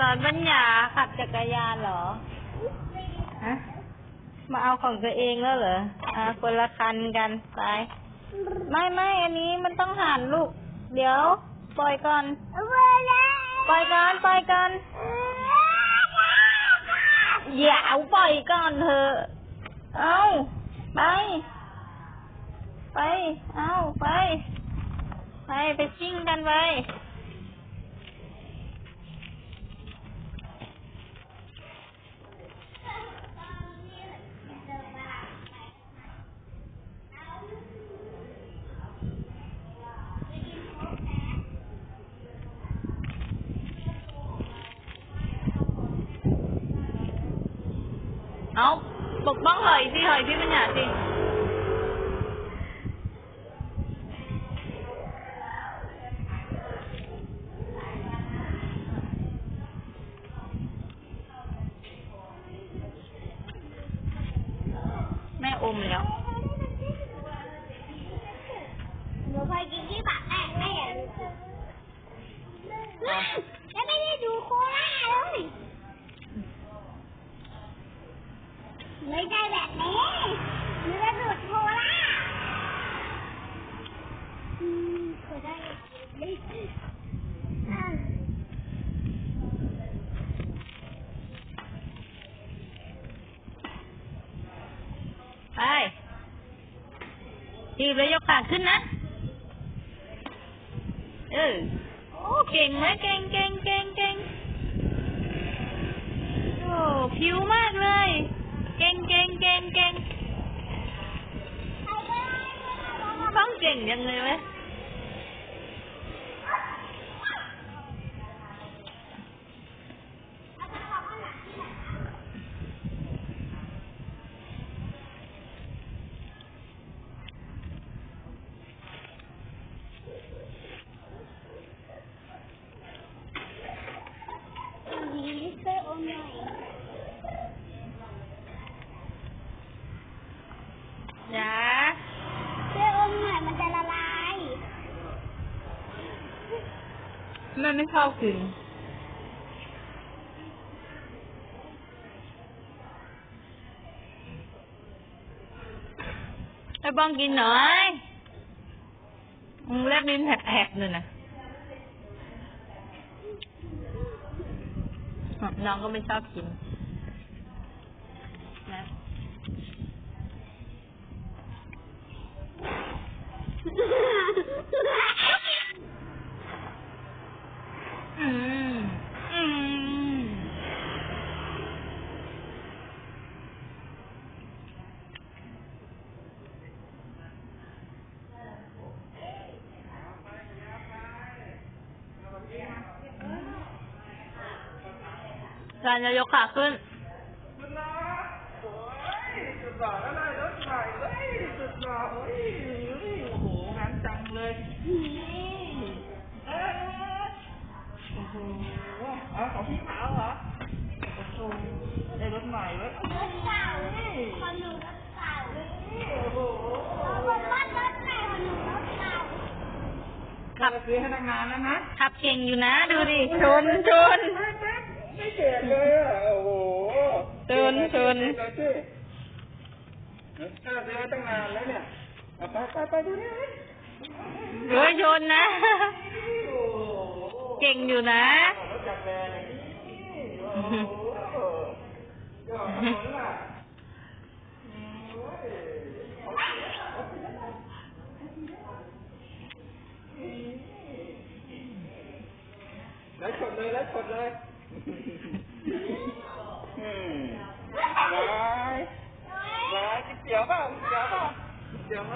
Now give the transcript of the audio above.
สอนปัญญาขับจักรยานเหรอฮะมาเอาของตัวเองแล้วเหรออ่าคนละคันกันไปไม่ไม่อันนี้มันต้องหันลูก เดี๋ยว ปล่อยก่อน ปล่อยก่อน ปล่อยก่อนอย่าเอาปล่อยก่อนเถอะเอาไป ไป เอาไป ไปไปชิ่งกันไป Không Bực bóng hơi đi hơi đi bên nhà gì Mẹ ôm liệu Một hơi kì kì bạn này Này à ờ. Mẹ mẹ đi đủ khô lá rồi ไม่ได้ดูโคล่าเลยไม่ใช่แบบนี้หนูจะดูดโคล่าอืมเคยได้อ่ะ ไปจีบแล้วยกขาขึ้นนะ เออ โอ้เก่งไหมเก่งเก่งเก่งเก่งโอ้ผิวมาก าก keng keng keng keng phóng trình cho người bé เก่งเก่งต้องเก่งยังไงไหมอย่าช่วยอมหน่อยมันจะละลายแม่ไม่ชอบกินไอ้บ้องกินหน่อยมึงแลบลิ้นแผลบๆเลยนะอะน้องก็ไม่ชอบกิน อืม อืม การจะยกขาขึ้นสุดหล่อโอ้ยสุดหล่อแล้วได้รถใหม่เฮ้ยสุดหล่อเฮ้ย เลยเอ้ยโอ้โหเอาของพี่ขาวเหรอโอ้โหได้รถใหม่เว้ยรถเก่าคนหนูรถเก่าโอ้โหผมว่ารถเก่าหนูรถเก่าขับซื้อให้ทำงานแล้วนะขับเก่งอยู่นะดูดิชนชนไม่เจ็บเลยอะโอ้โหชนชนเจ็บเลยสิข้าซื้อให้ตั้งนานแล้วเนี่ยเอาไปไปไปดูนี่ เฮ้ยชนนะ โอ้โห เก่งอยู่นะ รถจักรแรงอย่างนี้โอ้โหยอดถนนล่ะอืมโอ้ยแล้วชดเลยแล้วชดเลยอืมร้ายร้ายกินเตี๋ยวเปล่ากินเตี๋ยวเป